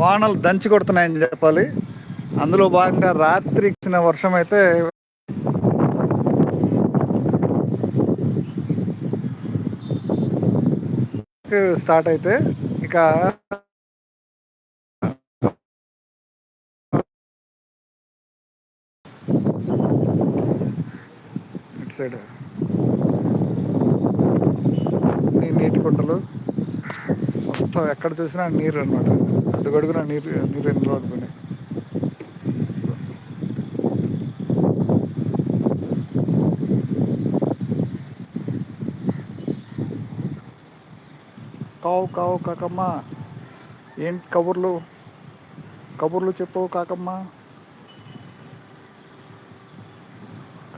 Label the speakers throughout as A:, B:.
A: వానలు దంచి కొడుతున్నాయని చెప్పాలి. అందులో భాగంగా రాత్రి ఇచ్చిన వర్షం అయితే స్టార్ట్ అయితే ఇక ఇటు సైడ్ నీటి కుంటలు మొత్తం ఎక్కడ చూసినా నీరు అనమాట అడుగడుగున నీరు నీరు నిలబడుతున్నాయి కావు కావు కాకమ్మ. ఏంటి కబుర్లు? కబుర్లు చెప్పవు కాకమ్మ.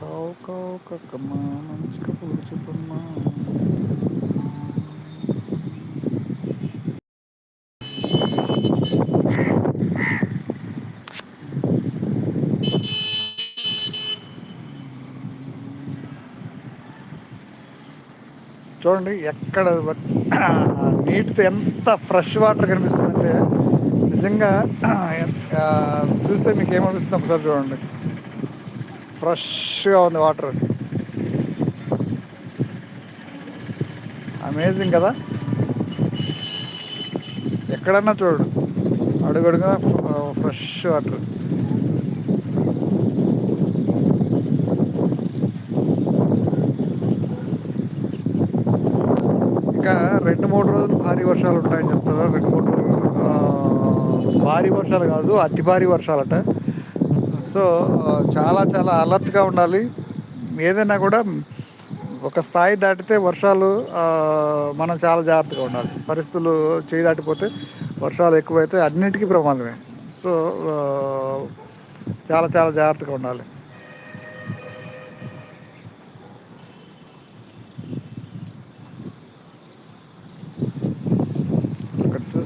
A: కావు కావు కాకమ్మ. మంచి కబుర్లు చెప్పమ్మా. చూడండి ఎక్కడ నీటితో ఎంత ఫ్రెష్ వాటర్ కనిపిస్తుందంటే నిజంగా చూస్తే మీకు ఏమనిపిస్తుంది ఒకసారి చూడండి. ఫ్రెష్గా ఉంది వాటర్. అమేజింగ్ కదా? ఎక్కడన్నా చూడు. అడుగడుగున ఫ్రెష్ వాటర్. ఇంకా రెండు మూడు రోజులు భారీ వర్షాలు ఉంటాయని చెప్తారు? రెండు మూడు రోజులు భారీ వర్షాలు కాదు అతి భారీ వర్షాలట. సో చాలా చాలా అలర్ట్గా ఉండాలి. ఏదైనా కూడా ఒక స్థాయి దాటితే వర్షాలు మనం చాలా జాగ్రత్తగా ఉండాలి. పరిస్థితులు చేయి దాటిపోతే వర్షాలు ఎక్కువైతే అన్నిటికీ ప్రమాదమే. సో చాలా చాలా జాగ్రత్తగా ఉండాలి.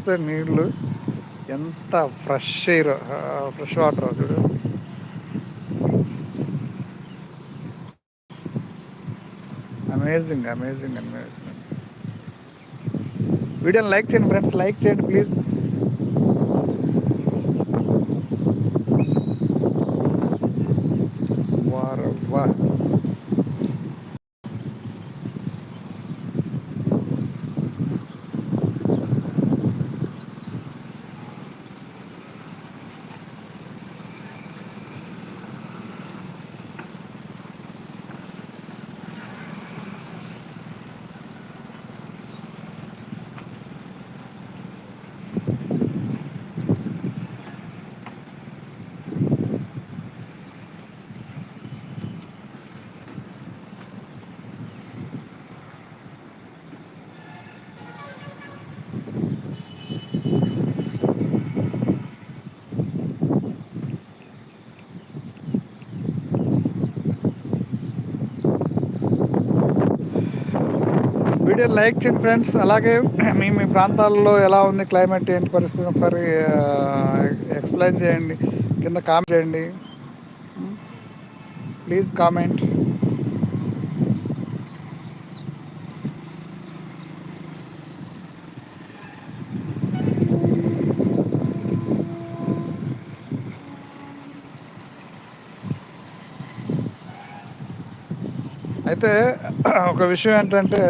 A: చూస్తే నీళ్ళు ఎంత ఫ్రెష్ ఎయిర్ ఫ్రెష్ వాటర్ చూడు. అమేజింగ్ అమేజింగ్ అమేజింగ్ వీడియోని లైక్ చేయండి ఫ్రెండ్స్ లైక్ చేయండి ప్లీజ్ వీడియో లైక్ చేయండి ఫ్రెండ్స్. అలాగే మీ మీ ప్రాంతాల్లో ఎలా ఉంది క్లైమేట్ ఏంటి పరిస్థితి? ఒకసారి ఎక్స్ప్లెయిన్ చేయండి. కింద కామెంట్ చేయండి. Please comment. అయితే ఒక విషయం ఏంటంటే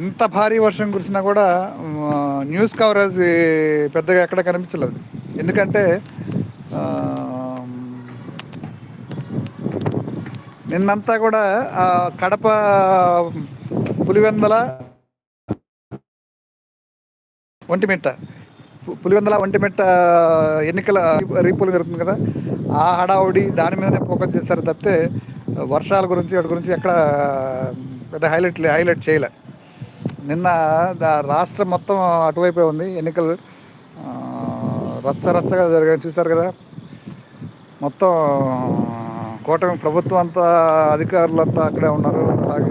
A: ఇంత భారీ వర్షం కురిసినా కూడా న్యూస్ కవరేజ్ పెద్దగా ఎక్కడ కనిపించలేదు. ఎందుకంటే నిన్నంతా కూడా కడప పులివెందల ఒంటిమిట్ట పులివెందల ఒంటిమిట్ట ఎన్నికల రీపులు జరుగుతుంది కదా ఆ హడావుడి దాని మీదనే ఫోకస్ చేశారు తప్పితే వర్షాల గురించి వాటి గురించి ఎక్కడ పెద్ద హైలైట్ హైలైట్ చేయలే. నిన్న దా- రాష్ట్రం మొత్తం అటువైపే ఉంది. ఎన్నికలు రచ్చ రచ్చగా జరిగాయి చూశారు కదా. మొత్తం కూటమి ప్రభుత్వం అంతా అధికారులంతా అక్కడే ఉన్నారు. అలాగే